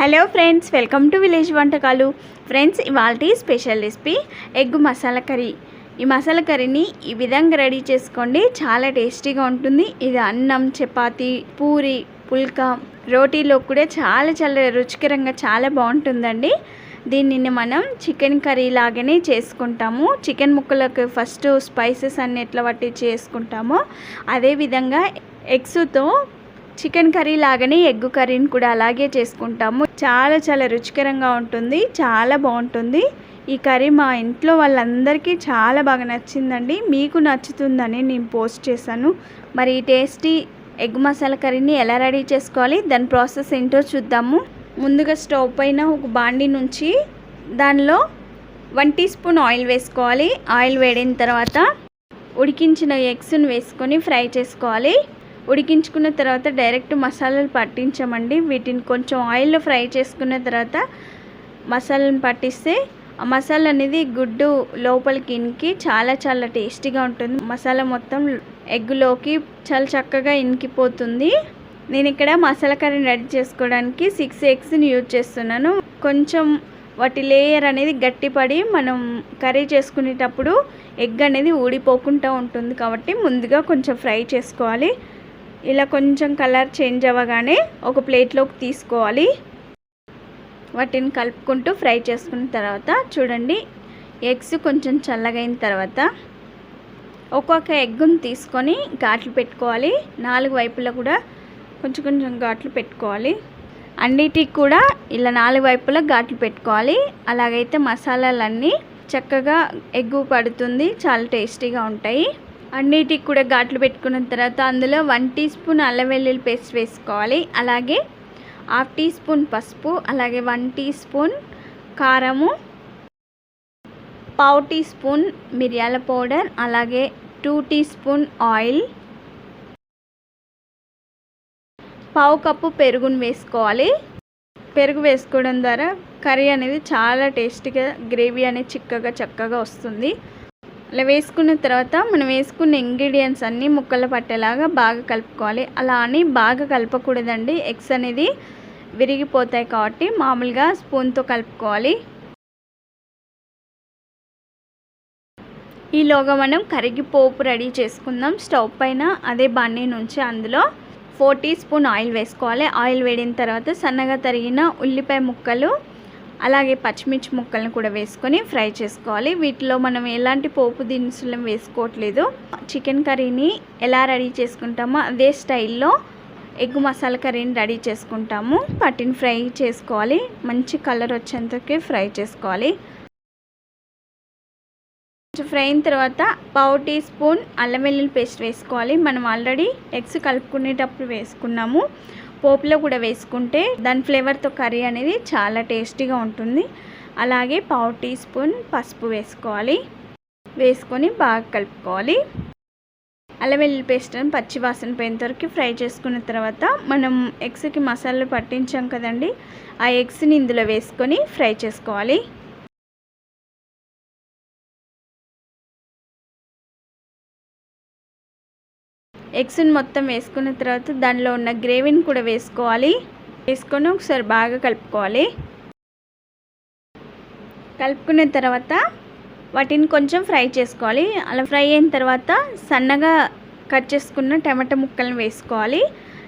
Hello friends welcome to village వంటకాలు. Friends ఇవాళ special recipe egg masala curry. ఈ మసాలా కర్రీని ఈ విధంగా రెడీ చేసుకోండి. చాలా టేస్టీగా ఉంటుంది. ఇది అన్నం చపాతి పూరి పుల్కా రోటీలో కూడా చాలా చాలా రుచికరంగా చాలా బాగుంటుందండి. దీనిని మనం చికెన్ కర్రీ లాగానే చేసుకుంటాము. చికెన్ ముక్కలకు ఫస్ట్ స్పైసెస్ అన్ని ఎట్లా పట్టి చేసుకుంటామో అదేవిధంగా ఎగ్స్తో చికెన్ కర్రీ లాగానే ఎగ్ కర్రీని కూడా అలాగే చేసుకుంటాము. చాలా చాలా రుచికరంగా ఉంటుంది. చాలా బాగుంటుంది. ఈ కర్రీ మా ఇంట్లో వాళ్ళందరికీ చాలా బాగా నచ్చిందండి. మీకు నచ్చుతుందని నేను పోస్ట్ చేశాను. మరి ఈ టేస్టీ ఎగ్ మసాలా కర్రీని ఎలా రెడీ చేసుకోవాలి? దాని ప్రాసెస్ ఏంటో చూద్దాము. ముందుగా స్టవ్ పైన ఒక బాండి నుంచి దానిలో వన్ టీ స్పూన్ ఆయిల్ వేసుకోవాలి. ఆయిల్ వేడిన తర్వాత ఉడికించిన ఎగ్స్ను వేసుకొని ఫ్రై చేసుకోవాలి. ఉడికించుకున్న తర్వాత డైరెక్ట్ మసాలాలు పట్టించమండి. వీటిని కొంచెం ఆయిల్లో ఫ్రై చేసుకున్న తర్వాత మసాలాను పట్టిస్తే ఆ మసాలా అనేది గుడ్డు లోపలికి ఇనికి చాలా చాలా టేస్టీగా ఉంటుంది. మసాలా మొత్తం ఎగ్లోకి చాలా చక్కగా ఇనికిపోతుంది. నేను ఇక్కడ మసాలా కర్రీ రెడీ చేసుకోవడానికి సిక్స్ ఎగ్స్ని యూజ్ చేస్తున్నాను. కొంచెం వాటి లేయర్ అనేది గట్టిపడి మనం కర్రీ చేసుకునేటప్పుడు ఎగ్ అనేది ఊడిపోకుండా ఉంటుంది కాబట్టి ముందుగా కొంచెం ఫ్రై చేసుకోవాలి. ఇలా కొంచెం కలర్ చేంజ్ అవ్వగానే ఒక ప్లేట్లోకి తీసుకోవాలి. వాటిని కలుపుకుంటూ ఫ్రై చేసుకున్న తర్వాత చూడండి ఎగ్స్ కొంచెం చల్లగైన తర్వాత ఒక్కొక్క ఎగ్గును తీసుకొని ఘాట్లు పెట్టుకోవాలి. నాలుగు వైపులా కూడా కొంచెం కొంచెం ఘాట్లు పెట్టుకోవాలి. అన్నిటికి కూడా ఇలా నాలుగు వైపులా ఘాట్లు పెట్టుకోవాలి. అలాగైతే మసాలాలన్నీ చక్కగా ఎగ్గు పడుతుంది చాలా టేస్టీగా ఉంటాయి. అన్నిటికి కూడా ఘాట్లు పెట్టుకున్న తర్వాత అందులో వన్ టీ స్పూన్ అల్లం వెల్లుల్లి పేస్ట్ వేసుకోవాలి. అలాగే హాఫ్ టీ స్పూన్ పసుపు అలాగే వన్ టీ స్పూన్ కారము పావు టీ స్పూన్ మిరియాల పౌడర్ అలాగే టూ టీ స్పూన్ ఆయిల్ పావు కప్పు పెరుగును వేసుకోవాలి. పెరుగు వేసుకోవడం ద్వారా కర్రీ అనేది చాలా టేస్టీగా గ్రేవీ అనేది చిక్కగా చక్కగా వస్తుంది. అలా వేసుకున్న తర్వాత మనం వేసుకున్న ఇంగ్రీడియంట్స్ అన్నీ ముక్కలు పట్టేలాగా బాగా కలుపుకోవాలి. అలా అని బాగా కలపకూడదండి. ఎగ్స్ అనేది విరిగిపోతాయి కాబట్టి మామూలుగా స్పూన్తో కలుపుకోవాలి. ఈలోగా మనం కరిగిపోపు రెడీ చేసుకుందాం. స్టవ్ పైన అదే బాండీ నుంచి అందులో ఫోర్ టీ స్పూన్ ఆయిల్ వేసుకోవాలి. ఆయిల్ వేడిన తర్వాత సన్నగా తరిగిన ఉల్లిపాయ ముక్కలు అలాగే పచ్చిమిర్చి ముక్కలను కూడా వేసుకొని ఫ్రై చేసుకోవాలి. వీటిలో మనం ఎలాంటి పోపు దినుసులు వేసుకోవట్లేదు. చికెన్ కర్రీని ఎలా రెడీ చేసుకుంటామో అదే స్టైల్లో ఎగ్ మసాలా కర్రీని రెడీ చేసుకుంటాము. పట్టిని ఫ్రై చేసుకోవాలి. మంచి కలర్ వచ్చేంతకి ఫ్రై చేసుకోవాలి. ఫ్రై అయిన తర్వాత పావు టీ స్పూన్ అల్లం వెల్లుల్లి పేస్ట్ వేసుకోవాలి. మనం ఆల్రెడీ ఎగ్స్ కలుపుకునేటప్పుడు వేసుకున్నాము. పోపులో కూడా వేసుకుంటే దాని ఫ్లేవర్తో కర్రీ అనేది చాలా టేస్టీగా ఉంటుంది. అలాగే పావు టీ స్పూన్ పసుపు వేసుకోవాలి. వేసుకొని బాగా కలుపుకోవాలి. అల్లం వెల్లుల్లి పేస్ట్ పచ్చి వాసన పోయేంత వరకు ఫ్రై చేసుకున్న తర్వాత మనం ఎగ్స్కి మసాలాలు పట్టించాం కదండి ఆ ఎగ్స్ని ఇందులో వేసుకొని ఫ్రై చేసుకోవాలి. ఎగ్స్ని మొత్తం వేసుకున్న తర్వాత దానిలో ఉన్న గ్రేవీని కూడా వేసుకోవాలి. వేసుకొని ఒకసారి బాగా కలుపుకోవాలి. కలుపుకున్న తర్వాత వాటిని కొంచెం ఫ్రై చేసుకోవాలి. అలా ఫ్రై అయిన తర్వాత సన్నగా కట్ చేసుకున్న టమాటా ముక్కలను వేసుకోవాలి.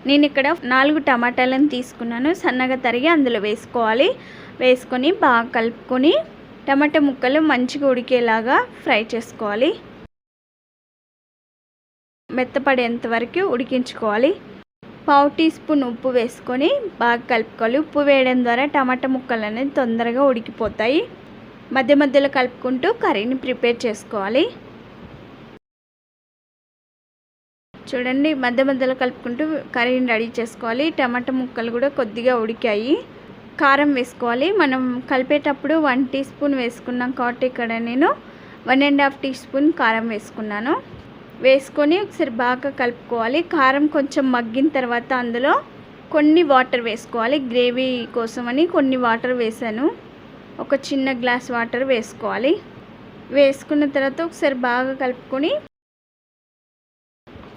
నేను ఇక్కడ నాలుగు టమాటాలను తీసుకున్నాను. సన్నగా తరిగి అందులో వేసుకోవాలి. వేసుకొని బాగా కలుపుకొని టమాటా ముక్కలు మంచిగా ఉడికేలాగా ఫ్రై చేసుకోవాలి. మెత్తపడేంత వరకు ఉడికించుకోవాలి. పావు టీ స్పూన్ ఉప్పు వేసుకొని బాగా కలుపుకోవాలి. ఉప్పు వేయడం ద్వారా టమాటా ముక్కలు అనేది తొందరగా ఉడికిపోతాయి. మధ్య మధ్యలో కలుపుకుంటూ కర్రీని ప్రిపేర్ చేసుకోవాలి. చూడండి మధ్య మధ్యలో కలుపుకుంటూ కర్రీని రెడీ చేసుకోవాలి. టమాటా ముక్కలు కూడా కొద్దిగా ఉడికాయి. కారం వేసుకోవాలి. మనం కలిపేటప్పుడు వన్ టీ స్పూన్ వేసుకున్నాం కాబట్టి ఇక్కడ నేను one and half teaspoon కారం వేసుకున్నాను. వేసుకొని ఒకసారి బాగా కలుపుకోవాలి. కారం కొంచెం మగ్గిన తర్వాత అందులో కొన్ని వాటర్ వేసుకోవాలి. గ్రేవీ కోసమని కొన్ని వాటర్ వేసాను. ఒక చిన్న గ్లాస్ వాటర్ వేసుకోవాలి. వేసుకున్న తర్వాత ఒకసారి బాగా కలుపుకొని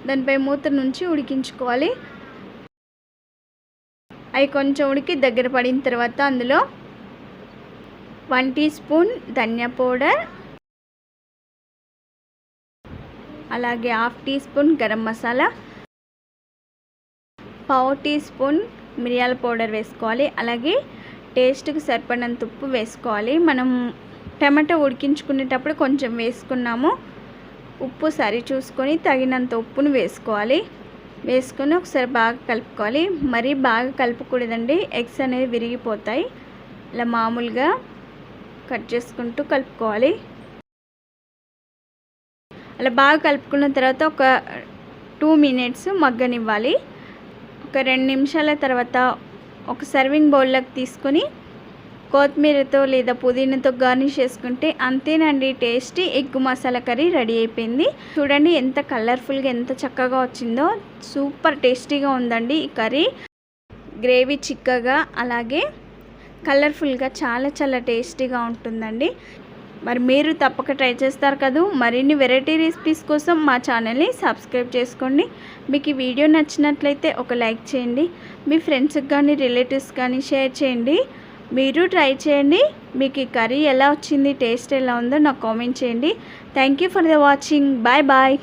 దానిపై మూత నుంచి ఉడికించుకోవాలి. అవి కొంచెం ఉడికి దగ్గర పడిన తర్వాత అందులో వన్ టీ స్పూన్ ధనియా పౌడర్ అలాగే half teaspoon garam masala పావు టీ స్పూన్ మిరియాల పౌడర్ వేసుకోవాలి. అలాగే టేస్ట్కి సరిపడినంత ఉప్పు వేసుకోవాలి. మనం టమాటో ఉడికించుకునేటప్పుడు కొంచెం వేసుకున్నాము. ఉప్పు సరి చూసుకొని తగినంత ఉప్పును వేసుకోవాలి. వేసుకొని ఒకసారి బాగా కలుపుకోవాలి. మరీ బాగా కలుపుకూడదండి. ఎగ్స్ అనేవి విరిగిపోతాయి. ఇలా మామూలుగా కట్ చేసుకుంటూ కలుపుకోవాలి. అలా బాగా కలుపుకున్న తర్వాత ఒక టూ మినిట్స్ మగ్గనివ్వాలి. ఒక రెండు నిమిషాల తర్వాత ఒక సర్వింగ్ బౌల్లోకి తీసుకొని కొత్తిమీరతో లేదా పుదీనాతో గార్నిష్ చేసుకుంటే అంతేనండి tasty egg masala curry ready అయిపోయింది. చూడండి ఎంత కలర్ఫుల్గా ఎంత చక్కగా వచ్చిందో. సూపర్ టేస్టీగా ఉందండి ఈ కర్రీ. గ్రేవీ చిక్కగా అలాగే కలర్ఫుల్గా చాలా చాలా టేస్టీగా ఉంటుందండి. మరి మీరు తప్పక ట్రై చేస్తారు కదూ. మరిన్ని వెరైటీ రెసిపీస్ కోసం మా ఛానల్ని సబ్స్క్రైబ్ చేసుకోండి. మీకు ఈ వీడియో నచ్చినట్లయితే ఒక లైక్ చేయండి. మీ ఫ్రెండ్స్కి కానీ రిలేటివ్స్ కానీ షేర్ చేయండి. మీరు ట్రై చేయండి. మీకు ఈ కర్రీ ఎలా వచ్చింది టేస్ట్ ఎలా ఉందో నాకు కామెంట్ చేయండి. Thank you for the watching. Bye bye.